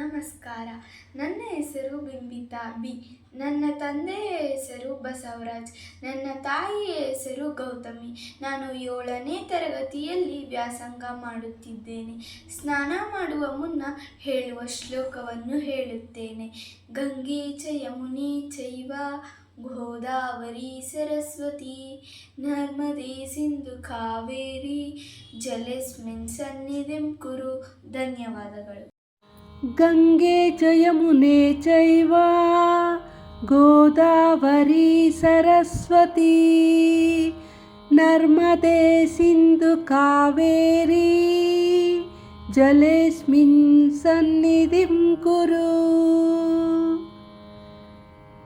ನಮಸ್ಕಾರ. ನನ್ನ ಹೆಸರು ಬಿಂಬಿತಾ ಬಿ. ನನ್ನ ತಂದೆಯ ಹೆಸರು ಬಸವರಾಜ್. ನನ್ನ ತಾಯಿಯ ಹೆಸರು ಗೌತಮಿ. ನಾನು ಏಳನೇ ತರಗತಿಯಲ್ಲಿ ವ್ಯಾಸಂಗ ಮಾಡುತ್ತಿದ್ದೇನೆ. ಸ್ನಾನ ಮಾಡುವ ಮುನ್ನ ಹೇಳುವ ಶ್ಲೋಕವನ್ನು ಹೇಳುತ್ತೇನೆ. ಗಂಗೆ ಚ ಯಮುನೆ ಚೈವ ಗೋದಾವರಿ ಸರಸ್ವತಿ. ನರ್ಮದೆ ಸಿಂಧು ಕಾವೇರಿ. ಜಲೆಸ್ಮಿನ್ ಸನ್ನಿಧಿಂ ಕುರು. ಧನ್ಯವಾದಗಳು. ಗಂಗೆ ಜಯಮುನೆ ಯಮುನೆ ಚೈವ, ಗೋದಾವರಿ ಸರಸ್ವತಿ. ನರ್ಮದೆ ಸಿಂಧು ಕಾವೇರಿ, ಜಲೇಸ್ಮಿನ್ ಸನ್ನಿಧಿಂ ಕುರು.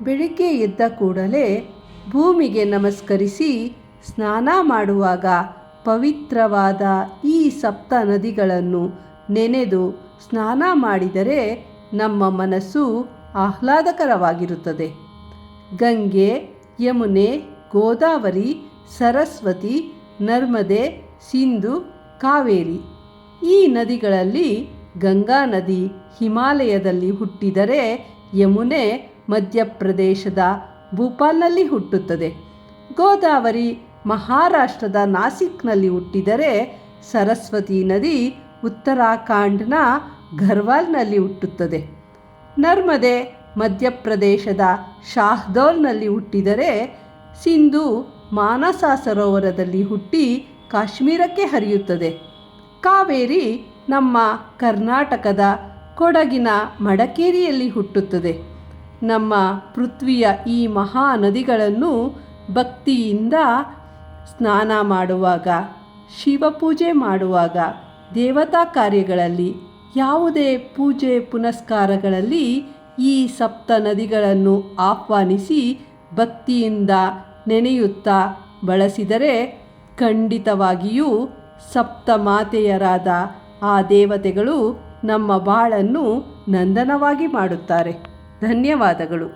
ಬೆಳಿಗ್ಗೆ ಎದ್ದ ಕೂಡಲೇ ಭೂಮಿಗೆ ನಮಸ್ಕರಿಸಿ ಸ್ನಾನ ಮಾಡುವಾಗ ಪವಿತ್ರವಾದ ಈ ಸಪ್ತ ನದಿಗಳನ್ನು ನೆನೆದು ಸ್ನಾನ ಮಾಡಿದರೆ ನಮ್ಮ ಮನಸ್ಸು ಆಹ್ಲಾದಕರವಾಗಿರುತ್ತದೆ. ಗಂಗೆ, ಯಮುನೆ, ಗೋದಾವರಿ, ಸರಸ್ವತಿ, ನರ್ಮದೆ, ಸಿಂಧು, ಕಾವೇರಿ ಈ ನದಿಗಳಲ್ಲಿ ಗಂಗಾ ನದಿ ಹಿಮಾಲಯದಲ್ಲಿ ಹುಟ್ಟಿದರೆ ಯಮುನೆ ಮಧ್ಯಪ್ರದೇಶದ ಭೂಪಾಲ್ನಲ್ಲಿ ಹುಟ್ಟುತ್ತದೆ. ಗೋದಾವರಿ ಮಹಾರಾಷ್ಟ್ರದ ನಾಸಿಕ್ನಲ್ಲಿ ಹುಟ್ಟಿದರೆ ಸರಸ್ವತಿ ನದಿ ಉತ್ತರಾಖಂಡ್ನ ಘರ್ವಾಲ್ನಲ್ಲಿ ಹುಟ್ಟುತ್ತದೆ. ನರ್ಮದೆ ಮಧ್ಯಪ್ರದೇಶದ ಶಾಹ್ದೋಲ್ನಲ್ಲಿ ಹುಟ್ಟಿದರೆ ಸಿಂಧು ಮಾನಸ ಸರೋವರದಲ್ಲಿ ಹುಟ್ಟಿ ಕಾಶ್ಮೀರಕ್ಕೆ ಹರಿಯುತ್ತದೆ. ಕಾವೇರಿ ನಮ್ಮ ಕರ್ನಾಟಕದ ಕೊಡಗಿನ ಮಡಕೇರಿಯಲ್ಲಿ ಹುಟ್ಟುತ್ತದೆ. ನಮ್ಮ ಪೃಥ್ವಿಯ ಈ ಮಹಾ ನದಿಗಳನ್ನು ಭಕ್ತಿಯಿಂದ ಸ್ನಾನ ಮಾಡುವಾಗ, ಶಿವಪೂಜೆ ಮಾಡುವಾಗ ದೇವತಾ ಕಾರ್ಯಗಳಲ್ಲಿ, ಯಾವುದೇ ಪೂಜೆ ಪುನಸ್ಕಾರಗಳಲ್ಲಿ ಈ ಸಪ್ತ ನದಿಗಳನ್ನು ಆಹ್ವಾನಿಸಿ ಭಕ್ತಿಯಿಂದ ನೆನೆಯುತ್ತಾ ಬಳಸಿದರೆ ಖಂಡಿತವಾಗಿಯೂ ಸಪ್ತ ಮಾತೆಯರಾದ ಆ ದೇವತೆಗಳು ನಮ್ಮ ಬಾಳನ್ನು ನಂದನವಾಗಿ ಮಾಡುತ್ತಾರೆ. ಧನ್ಯವಾದಗಳು.